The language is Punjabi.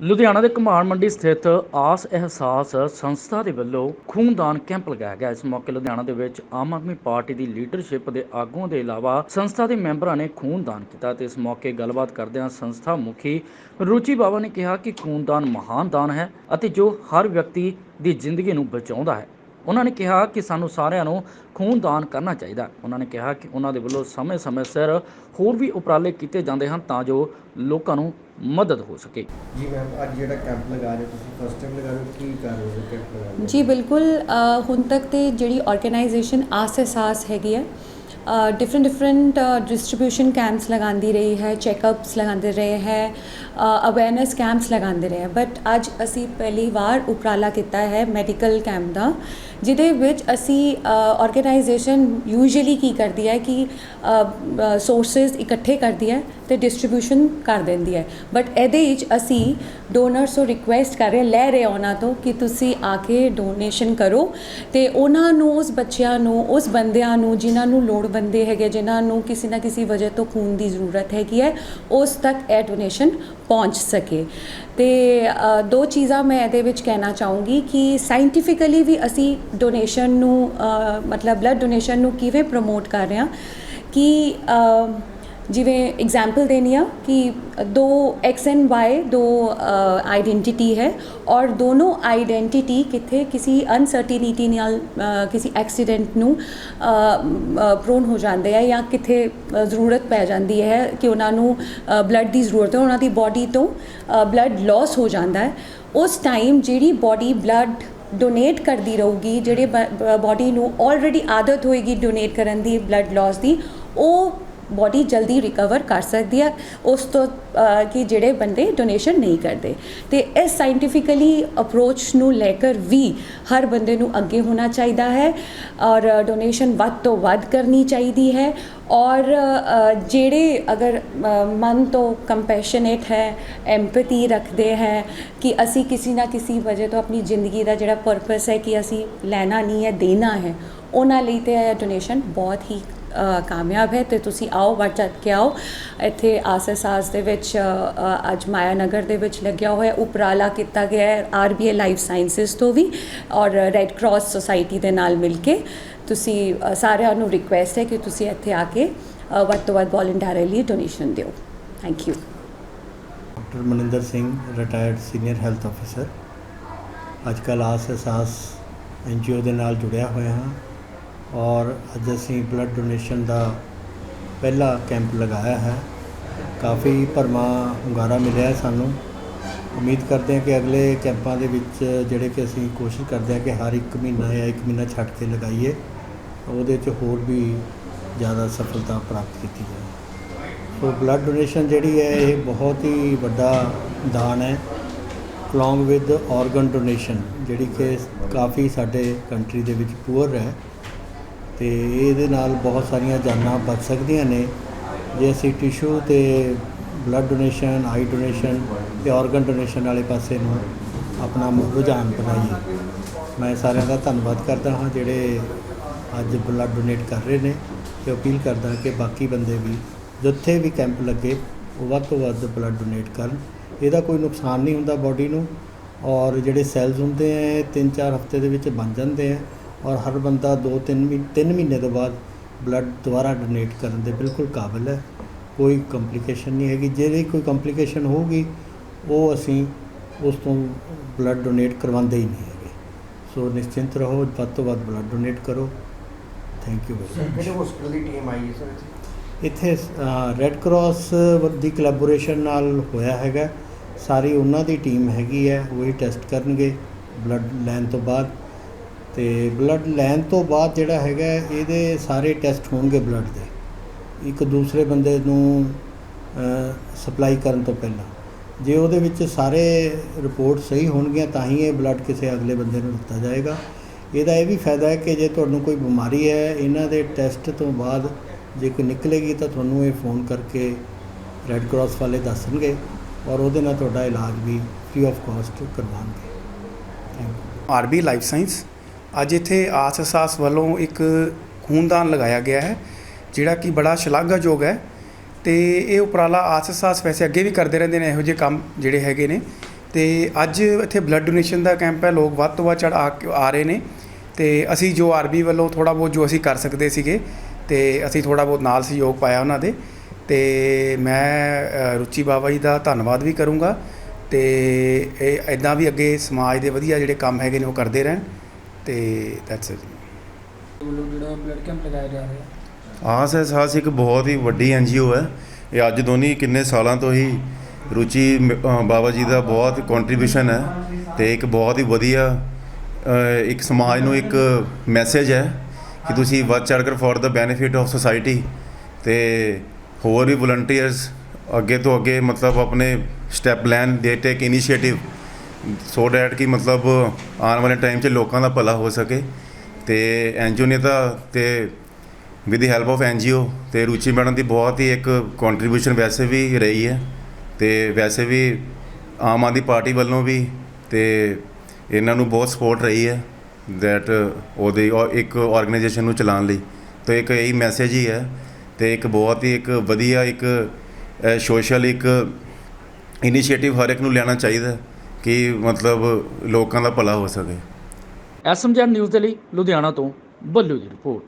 ਲੁਧਿਆਣਾ ਦੇ ਕਮਾਨ ਮੰਡੀ ਸਥਿਤ ਆਸ ਅਹਿਸਾਸ ਸੰਸਥਾ ਦੇ ਵੱਲੋਂ ਖੂਨਦਾਨ ਕੈਂਪ ਲਗਾਇਆ ਗਿਆ। ਇਸ ਮੌਕੇ ਲੁਧਿਆਣਾ ਦੇ ਵਿੱਚ ਆਮ ਆਦਮੀ ਪਾਰਟੀ ਦੀ ਲੀਡਰਸ਼ਿਪ ਦੇ ਆਗੂਆਂ ਦੇ ਇਲਾਵਾ ਸੰਸਥਾ ਦੇ ਮੈਂਬਰਾਂ ਨੇ ਖੂਨਦਾਨ ਕੀਤਾ ਤੇ ਇਸ ਮੌਕੇ ਗੱਲਬਾਤ ਕਰਦਿਆਂ ਸੰਸਥਾ ਮੁਖੀ ਰੁਚੀ ਬਾਵਾ ਨੇ ਕਿਹਾ ਕਿ ਖੂਨਦਾਨ ਮਹਾਨ ਦਾਨ ਹੈ ਅਤੇ ਜੋ ਹਰ ਵਿਅਕਤੀ ਦੀ ਜ਼ਿੰਦਗੀ ਨੂੰ ਬਚਾਉਂਦਾ ਹੈ। ਉਹਨਾਂ ਨੇ ਕਿਹਾ ਕਿ ਸਾਨੂੰ ਸਾਰਿਆਂ ਨੂੰ ਖੂਨਦਾਨ ਕਰਨਾ ਚਾਹੀਦਾ ਹੈ। ਉਹਨਾਂ ਨੇ ਕਿਹਾ ਕਿ ਉਹਨਾਂ ਦੇ ਵੱਲੋਂ ਸਮੇਂ-ਸਮੇਂ ਸਿਰ ਹੋਰ ਵੀ ਉਪਰਾਲੇ ਕੀਤੇ ਜਾਂਦੇ ਹਨ ਤਾਂ ਜੋ ਲੋਕਾਂ ਨੂੰ ਮਦਦ ਹੋ ਸਕੇ ਜੀ ਮੈਮ ਅੱਜ ਜਿਹੜਾ ਕੈਂਪ ਲਗਾ ਰਹੇ ਤੁਸੀਂ ਫਸਟ ਟਾਈਮ ਲਗਾ ਰਹੇ ਕੀ ਕਰ ਰਹੇ ਹੋ ਕੈਂਪ ਲਗਾ ਰਹੇ ਜੀ ਬਿਲਕੁਲ ਹੁਣ ਤੱਕ ਤੇ ਜਿਹੜੀ ਆਰਗੇਨਾਈਜੇਸ਼ਨ ਆਸ ਅਹਿਸਾਸ ਹੈਗੀ ਹੈ ਡਿਫਰੈਂਟ ਡਿਫਰੈਂਟ ਡਿਸਟ੍ਰੀਬਿਊਸ਼ਨ ਕੈਂਪਸ ਲਗਾਉਂਦੀ ਰਹੀ ਹੈ ਚੈੱਕਅਪਸ ਲਗਾਉਂਦੇ ਰਹੇ ਹੈ ਅਵੇਅਰਨੈਸ ਕੈਂਪਸ ਲਗਾਉਂਦੇ ਰਹੇ ਬਟ ਅੱਜ ਅਸੀਂ ਪਹਿਲੀ ਵਾਰ ਉਪਰਾਲਾ ਕੀਤਾ ਹੈ ਮੈਡੀਕਲ ਕੈਂਪ ਦਾ, ਜਿਹਦੇ ਵਿੱਚ ਅਸੀਂ ਆਰਗੇਨਾਈਜੇਸ਼ਨ ਯੂਜੂਅਲੀ ਕੀ ਕਰਦੀ ਹੈ ਕਿ ਸੋਰਸਸ ਇਕੱਠੇ ਕਰਦੀ ਹੈ ਤੇ ਡਿਸਟ੍ਰੀਬਿਊਸ਼ਨ ਕਰ ਦਿੰਦੀ ਹੈ। ਬਟ ਇਹਦੇ ਵਿੱਚ ਅਸੀਂ ਡੋਨਰਸ ਤੋਂ ਰਿਕੁਐਸਟ ਕਰ ਰਹੇ ਲੈ ਰਹੇ ਉਹਨਾਂ ਤੋਂ ਕਿ ਤੁਸੀਂ ਆ ਕੇ ਡੋਨੇਸ਼ਨ ਕਰੋ ਤੇ ਉਹਨਾਂ ਨੂੰ, ਉਸ ਬੱਚਿਆਂ ਨੂੰ, ਉਸ ਬੰਦਿਆਂ ਨੂੰ ਜਿਨ੍ਹਾਂ ਨੂੰ ਲੋੜਵੰਦੇ ਹੈਗੇ, ਜਿਨ੍ਹਾਂ ਨੂੰ ਕਿਸੇ ਨਾ ਕਿਸੇ ਵਜ੍ਹਾ ਤੋਂ ਖੂਨ ਦੀ ਜ਼ਰੂਰਤ ਹੈਗੀ ਹੈ, ਉਸ ਤੱਕ ਇਹ ਡੋਨੇਸ਼ਨ ਪਹੁੰਚ ਸਕੇ। ਤੇ ਦੋ ਚੀਜ਼ਾਂ ਮੈਂ ਇਹਦੇ ਵਿੱਚ ਕਹਿਣਾ ਚਾਹੂੰਗੀ ਕਿ ਸਾਇੰਟੀਫਿਕਲੀ ਵੀ ਅਸੀਂ ਡੋਨੇਸ਼ਨ ਨੂੰ ਮਤਲਬ ਬਲੱਡ ਡੋਨੇਸ਼ਨ ਨੂੰ ਕਿਵੇਂ ਪ੍ਰਮੋਟ ਕਰ ਰਹੇ ਹਾਂ ਕਿ ਜਿਵੇਂ ਐਗਜ਼ਾਮਪਲ ਦੇਣੀ ਆ ਕਿ ਦੋ ਐਕਸ ਐਂਡ ਵਾਈ ਦੋ ਆਇਡੈਂਟੀਟੀ ਹੈ ਔਰ ਦੋਨੋਂ ਆਇਡੈਂਟੀਟੀ ਕਿਥੇ ਕਿਸੇ ਅਨਸਰਟੀਨਿਟੀ ਨਾਲ ਕਿਸੇ ਐਕਸੀਡੈਂਟ ਨੂੰ ਪ੍ਰੋਨ ਹੋ ਜਾਂਦੇ ਆ ਜਾਂ ਕਿਥੇ ਜ਼ਰੂਰਤ ਪੈ ਜਾਂਦੀ ਹੈ ਕਿ ਉਹਨਾਂ ਨੂੰ ਬਲੱਡ ਦੀ ਜ਼ਰੂਰਤ ਹੈ, ਉਹਨਾਂ ਦੀ ਬਾਡੀ ਤੋਂ ਬਲੱਡ ਲਾਸ ਹੋ ਜਾਂਦਾ ਹੈ। ਉਸ ਟਾਈਮ ਜਿਹੜੀ ਬਾਡੀ ਬਲੱਡ ਡੋਨੇਟ ਕਰਦੀ ਰਹੂਗੀ, ਜਿਹੜੇ ਬਾਡੀ ਨੂੰ ਆਲਰੇਡੀ ਆਦਤ ਹੋਏਗੀ ਡੋਨੇਟ ਕਰਨ ਦੀ ਬਲੱਡ ਲਾਸ ਦੀ, ਉਹ ਬਾਡੀ ਜਲਦੀ ਰਿਕਵਰ ਕਰ ਸਕਦੀ ਹੈ ਉਸ ਤੋਂ ਕਿ ਜਿਹੜੇ ਬੰਦੇ ਡੋਨੇਸ਼ਨ ਨਹੀਂ ਕਰਦੇ। ਤੇ ਇਸ ਸਾਇੰਟੀਫਿਕਲੀ ਅਪਰੋਚ ਨੂੰ ਲੈ ਕੇ ਵੀ ਹਰ ਬੰਦੇ ਨੂੰ ਅੱਗੇ ਹੋਣਾ ਚਾਹੀਦਾ ਹੈ ਔਰ ਡੋਨੇਸ਼ਨ ਵੱਧ ਤੋਂ ਵੱਧ ਕਰਨੀ ਚਾਹੀਦੀ ਹੈ ਔਰ ਜਿਹੜੇ ਅਗਰ ਮਨ ਤੋਂ ਕੰਪੈਸ਼ਨੇਟ ਹੈ ਐਮਪੈਥੀ ਰੱਖਦੇ ਹੈ ਕਿ ਅਸੀਂ ਕਿਸੇ ਨਾ ਕਿਸੇ ਵਜ੍ਹਾ ਤੋਂ ਆਪਣੀ ਜ਼ਿੰਦਗੀ ਦਾ ਜਿਹੜਾ ਪਰਪਸ ਹੈ ਕਿ ਅਸੀਂ ਲੈਣਾ ਨਹੀਂ ਹੈ, ਦੇਣਾ ਹੈ, ਉਹਨਾਂ ਲਈ ਤੇ ਇਹ ਡੋਨੇਸ਼ਨ ਬਹੁਤ ਹੀ ਕਾਮਯਾਬ ਹੈ ਤੇ ਤੁਸੀਂ ਆਓ, ਵੱਧ ਚੜ ਕੇ ਆਓ। ਇੱਥੇ ਆਸ-ਅਸਾਸ ਦੇ ਵਿੱਚ ਅੱਜ ਮਾਇਆ ਨਗਰ ਦੇ ਵਿੱਚ ਲੱਗਿਆ ਹੋਇਆ ਉਪਰਾਲਾ ਕੀਤਾ ਗਿਆ ਹੈ ਆਰਬੀਏ ਲਾਈਫ ਸਾਇੰਸਿਸ ਤੋਂ ਵੀ ਔਰ ਰੈੱਡ ਕਰਾਸ ਸੁਸਾਇਟੀ ਦੇ ਨਾਲ ਮਿਲ ਕੇ। ਤੁਸੀਂ ਸਾਰਿਆਂ ਨੂੰ ਰਿਕੁਐਸਟ ਹੈ ਕਿ ਤੁਸੀਂ ਇੱਥੇ ਆ ਕੇ ਵੱਧ ਤੋਂ ਵੱਧ ਵੋਲੰਟਰੀਲੀ ਡੋਨੇਸ਼ਨ ਦਿਓ। Thank you doctor Maninder Singh retired senior health officer ਅੱਜ ਕੱਲ੍ਹ ਆਸ ਅਹਿਸਾਸ ਐਨਜੀਓ ਦੇ ਨਾਲ ਜੁੜਿਆ ਹੋਇਆ ਹਾਂ। ਔਰ ਅੱਜ ਅਸੀਂ ਬਲੱਡ ਡੋਨੇਸ਼ਨ ਦਾ ਪਹਿਲਾ ਕੈਂਪ ਲਗਾਇਆ ਹੈ। ਕਾਫੀ ਭਰਮਾ ਹੁੰਗਾਰਾ ਮਿਲਿਆ ਹੈ ਸਾਨੂੰ। ਉਮੀਦ ਕਰਦੇ ਹਾਂ ਕਿ ਅਗਲੇ ਕੈਂਪਾਂ ਦੇ ਵਿੱਚ ਜਿਹੜੇ ਕਿ ਅਸੀਂ ਕੋਸ਼ਿਸ਼ ਕਰਦੇ ਹਾਂ ਕਿ ਹਰ ਇੱਕ ਮਹੀਨਾ ਜਾਂ ਇੱਕ ਮਹੀਨਾ ਛੱਡ ਕੇ ਲਗਾਈਏ, ਉਹਦੇ 'ਚ ਹੋਰ ਵੀ ਜ਼ਿਆਦਾ ਸਫਲਤਾ ਪ੍ਰਾਪਤ ਕੀਤੀ ਜਾਵੇ। ਸੋ ਬਲੱਡ ਡੋਨੇਸ਼ਨ ਜਿਹੜੀ ਹੈ, ਇਹ ਬਹੁਤ ਹੀ ਵੱਡਾ ਦਾਨ ਹੈ। ਅਲੋਂਗ ਵਿਦ ਆਰਗਨ ਡੋਨੇਸ਼ਨ ਜਿਹੜੀ ਕਿ ਕਾਫੀ ਸਾਡੇ ਕੰਟਰੀ ਦੇ ਵਿੱਚ ਪੂਅਰ ਹੈ। ਤੇ ਇਹਦੇ ਨਾਲ ਬਹੁਤ ਸਾਰੀਆਂ ਜਾਨਾਂ ਬਚ ਸਕਦੀਆਂ ਨੇ। ਜੇ ਅਸੀਂ ਟਿਸ਼ੂ ਤੇ ਬਲੱਡ ਡੋਨੇਸ਼ਨ ਆਈ ਡੋਨੇਸ਼ਨ ਤੇ ਆਰਗਨ ਡੋਨੇਸ਼ਨ ਵਾਲੇ ਪਾਸੇ ਨੂੰ ਆਪਣਾ ਰੁਝਾਨ ਬਣਾਈਏ। ਮੈਂ ਸਾਰਿਆਂ ਦਾ ਧੰਨਵਾਦ ਕਰਦਾ ਹਾਂ ਜਿਹੜੇ ਅੱਜ ਬਲੱਡ ਡੋਨੇਟ ਕਰ ਰਹੇ ਨੇ ਤੇ ਅਪੀਲ ਕਰਦਾ ਕਿ ਬਾਕੀ ਬੰਦੇ ਵੀ ਜਿੱਥੇ ਵੀ ਕੈਂਪ ਲੱਗੇ, ਉਹ ਵੱਧ ਤੋਂ ਵੱਧ ਬਲੱਡ ਡੋਨੇਟ ਕਰਨ। ਇਹਦਾ ਕੋਈ ਨੁਕਸਾਨ ਨਹੀਂ ਹੁੰਦਾ ਬਾਡੀ ਨੂੰ ਔਰ ਜਿਹੜੇ ਸੈਲਸ ਹੁੰਦੇ ਆ 3-4 ਹਫ਼ਤੇ ਦੇ ਵਿੱਚ ਬਣ ਜਾਂਦੇ ਆ। ਔਰ ਹਰ ਬੰਦਾ 2-3 ਮਹੀਨੇ 3 ਮਹੀਨੇ ਤੋਂ ਬਾਅਦ ਬਲੱਡ ਦੁਬਾਰਾ ਡੋਨੇਟ ਕਰਨ ਦੇ ਬਿਲਕੁਲ ਕਾਬਿਲ ਹੈ। ਕੋਈ ਕੰਪਲਿਕੇਸ਼ਨ ਨਹੀਂ ਹੈਗੀ। ਜਿਹੜੀ ਕੋਈ ਕੰਪਲਿਕੇਸ਼ਨ ਹੋਊਗੀ ਉਹ ਅਸੀਂ ਉਸ ਤੋਂ ਬਲੱਡ ਡੋਨੇਟ ਕਰਵਾਉਂਦੇ ਹੀ ਨਹੀਂ ਹੈਗੇ। ਸੋ ਨਿਸ਼ਚਿੰਤ ਰਹੋ ਵੱਧ ਤੋਂ ਵੱਧ ਬਲੱਡ ਡੋਨੇਟ ਕਰੋ। ਥੈਂਕ ਯੂ ਵੈਰੀ ਮਚ ਕਿਹੜੇ ਹਸਪੀਟਲ ਦੀ ਟੀਮ ਆਈ ਹੈ ਸਰ ਇੱਥੇ? ਇੱਥੇ ਰੈੱਡ ਕਰਾਸ ਦੀ ਕੋਲੈਬੋਰੇਸ਼ਨ ਨਾਲ ਹੋਇਆ ਹੈਗਾ। ਸਾਰੀ ਉਹਨਾਂ ਦੀ ਟੀਮ ਹੈਗੀ ਹੈ ਉਹ ਹੀ ਟੈਸਟ ਕਰਨਗੇ ਬਲੱਡ ਲੈਣ ਤੋਂ ਬਾਅਦ। ਤੇ ਬਲੱਡ ਲੈਣ ਤੋਂ ਬਾਅਦ ਜਿਹੜਾ ਹੈਗਾ, ਇਹਦੇ ਸਾਰੇ ਟੈਸਟ ਹੋਣਗੇ ਬਲੱਡ ਦੇ। ਇੱਕ ਦੂਸਰੇ ਬੰਦੇ ਨੂੰ ਸਪਲਾਈ ਕਰਨ ਤੋਂ ਪਹਿਲਾਂ। ਜੇ ਉਹਦੇ ਵਿੱਚ ਸਾਰੇ ਰਿਪੋਰਟ ਸਹੀ ਹੋਣਗੀਆਂ, ਤਾਂ ਹੀ ਇਹ ਬਲੱਡ ਕਿਸੇ ਅਗਲੇ ਬੰਦੇ ਨੂੰ ਦਿੱਤਾ ਜਾਏਗਾ। ਇਹਦਾ ਇਹ ਵੀ ਫਾਇਦਾ ਹੈ ਕਿ ਜੇ ਤੁਹਾਨੂੰ ਕੋਈ ਬਿਮਾਰੀ ਹੈ, ਇਹਨਾਂ ਦੇ ਟੈਸਟ ਤੋਂ ਬਾਅਦ ਜੇ ਕੋਈ ਨਿਕਲੇਗੀ, ਤਾਂ ਤੁਹਾਨੂੰ ਇਹ ਫੋਨ ਕਰਕੇ ਰੈੱਡ ਕਰਾਸ ਵਾਲੇ ਦੱਸਣਗੇ ਔਰ ਉਹਦੇ ਨਾਲ ਤੁਹਾਡਾ ਇਲਾਜ ਵੀ ਫ੍ਰੀ ਆਫ ਕਾਸਟ ਕਰਵਾਉਣਗੇ। ਆਰਬੀ ਲਾਈਫ ਸਾਇੰਸ ਅੱਜ ਇੱਥੇ ਆਸ ਅਸਾਸ ਵੱਲੋਂ ਇੱਕ ਖੂਨਦਾਨ ਲਗਾਇਆ ਗਿਆ ਹੈ, ਜਿਹੜਾ ਕਿ ਬੜਾ ਸ਼ਲਾਘਾਯੋਗ ਹੈ ਤੇ ਇਹ ਉਪਰਾਲਾ ਆਸ ਅਸਾਸ ਵੈਸੇ ਅੱਗੇ ਵੀ ਕਰਦੇ ਰਹਿੰਦੇ ਨੇ, ਇਹੋ ਜਿਹੇ ਕੰਮ ਜਿਹੜੇ ਹੈਗੇ ਨੇ ਤੇ ਅੱਜ ਇੱਥੇ ਬਲੱਡ ਡੋਨੇਸ਼ਨ ਦਾ ਕੈਂਪ ਹੈ, ਲੋਕ ਵੱਧ ਤੋਂ ਵੱਧ ਚੜ ਆ ਕੇ- ਆ ਰਹੇ ਨੇ ਤੇ ਅਸੀਂ ਜੋ ਆਰਬੀ ਵੱਲੋਂ ਥੋੜਾ ਬਹੁਤ ਜੋ ਅਸੀਂ ਕਰ ਸਕਦੇ ਸੀਗੇ ਤੇ ਅਸੀਂ ਥੋੜਾ ਬਹੁਤ ਨਾਲ ਸਹਿਯੋਗ ਪਾਇਆ ਉਹਨਾਂ ਦੇ ਤੇ ਮੈਂ ਰੁਚੀ ਬਾਬਾ ਜੀ ਦਾ ਧੰਨਵਾਦ ਵੀ ਕਰੂੰਗਾ ਤੇ ਇਹ ਇਦਾਂ ਵੀ ਅੱਗੇ ਸਮਾਜ ਦੇ ਵਧੀਆ ਜਿਹੜੇ ਕੰਮ ਹੈਗੇ ਨੇ ਉਹ ਕਰਦੇ ਰਹਿਣ। ਤੇ ਦੈਟਸ ਇਟ ਵੱਲੋਂ ਜਿਹੜਾ ਬਲੱਡ ਕੈਂਪ ਲਗਾਇਆ ਜਾ ਰਿਹਾ ਆਸ ਅਹਿਸਾਸ ਇੱਕ ਬਹੁਤ ਹੀ ਵੱਡੀ ਐਨਜੀਓ ਹੈ। ਇਹ ਅੱਜ ਦੋਨੀ ਕਿੰਨੇ ਸਾਲਾਂ ਤੋਂ ਹੀ ਰੁਚੀ ਅ, ਬਾਬਾ ਜੀ ਦਾ ਬਹੁਤ ਕੰਟਰੀਬਿਊਸ਼ਨ ਹੈ ਤੇ ਇੱਕ ਬਹੁਤ ਹੀ ਵਧੀਆ ਅ, ਇੱਕ ਸਮਾਜ ਨੂੰ ਇੱਕ ਮੈਸੇਜ ਹੈ ਕਿ ਤੁਸੀਂ ਵੱਧ ਚੜ੍ਹ ਕੇ for the benefit of society ਤੇ ਹੋਰ ਵੀ ਵਲੰਟੀਅਰਸ ਅੱਗੇ ਤੋਂ ਅੱਗੇ ਮਤਲਬ ਆਪਣੇ ਸਟੈਪ ਲੈਣ ਦੇ ਟੇਕ ਇਨੀਸ਼ੀਏਟਿਵ ਸੋ ਡੈਟ ਕਿ ਮਤਲਬ ਆਉਣ ਵਾਲੇ ਟਾਈਮ 'ਚ ਲੋਕਾਂ ਦਾ ਭਲਾ ਹੋ ਸਕੇ ਤੇ ਐਨਜੀਓ ਨੇ ਤਾਂ ਤੇ with the help of NGO ਤੇ ਰੁਚੀ ਮੈਡਮ ਦੀ ਬਹੁਤ ਹੀ ਇੱਕ ਕੰਟਰੀਬਿਊਸ਼ਨ ਵੈਸੇ ਵੀ ਰਹੀ ਹੈ ਤੇ ਵੈਸੇ ਵੀ ਆਮ ਆਦਮੀ ਪਾਰਟੀ ਵੱਲੋਂ ਵੀ ਤੇ ਇਹਨਾਂ ਨੂੰ ਬਹੁਤ ਸਪੋਰਟ ਰਹੀ ਹੈ ਦੈਟ ਉਹਦੇ ਉਹ ਇੱਕ ਆਰਗੇਨਾਈਜੇਸ਼ਨ ਨੂੰ ਚਲਾਉਣ ਲਈ। ਤੇ ਇੱਕ ਇਹੀ ਮੈਸੇਜ ਹੀ ਹੈ ਤੇ ਇੱਕ ਬਹੁਤ ਹੀ ਇੱਕ ਵਧੀਆ ਇੱਕ ਸੋਸ਼ਲ ਇੱਕ ਇਨੀਸ਼ੀਏਟਿਵ ਹਰ ਇੱਕ ਨੂੰ ਲੈਣਾ ਚਾਹੀਦਾ। ਕਿ ਮਤਲਬ ਲੋਕਾਂ ਦਾ ਭਲਾ ਹੋ ਸਕੇ। ਐਸਐਮਜੀ ਨਿਊਜ਼ ਦੇ ਲਈ ਲੁਧਿਆਣਾ ਤੋਂ ਬੱਲੂ ਦੀ ਰਿਪੋਰਟ।